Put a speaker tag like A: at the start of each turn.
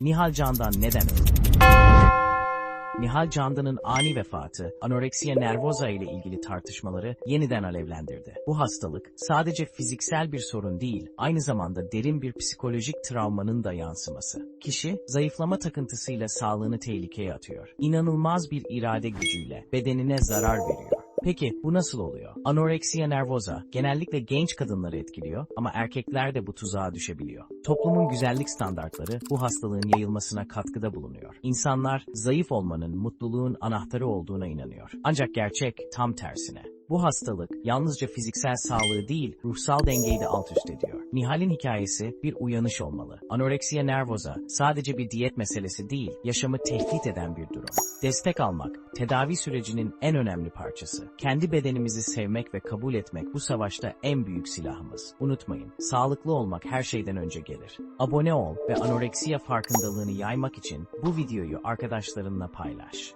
A: Nihal Candan neden öldü? Nihal Candan'ın ani vefatı, anoreksiya nervoza ile ilgili tartışmaları yeniden alevlendirdi. Bu hastalık sadece fiziksel bir sorun değil, aynı zamanda derin bir psikolojik travmanın da yansıması. Kişi, zayıflama takıntısıyla sağlığını tehlikeye atıyor. İnanılmaz bir irade gücüyle bedenine zarar veriyor. Peki bu nasıl oluyor? Anoreksiya nervoza genellikle genç kadınları etkiliyor ama erkekler de bu tuzağa düşebiliyor. Toplumun güzellik standartları bu hastalığın yayılmasına katkıda bulunuyor. İnsanlar zayıf olmanın mutluluğun anahtarı olduğuna inanıyor. Ancak gerçek tam tersine. Bu hastalık yalnızca fiziksel sağlığı değil, ruhsal dengeyi de alt üst ediyor. Nihal'in hikayesi bir uyanış olmalı. Anoreksiya nervoza sadece bir diyet meselesi değil, yaşamı tehdit eden bir durum. Destek almak, tedavi sürecinin en önemli parçası. Kendi bedenimizi sevmek ve kabul etmek bu savaşta en büyük silahımız. Unutmayın, sağlıklı olmak her şeyden önce gelir. Abone ol ve anoreksiya farkındalığını yaymak için bu videoyu arkadaşlarınla paylaş.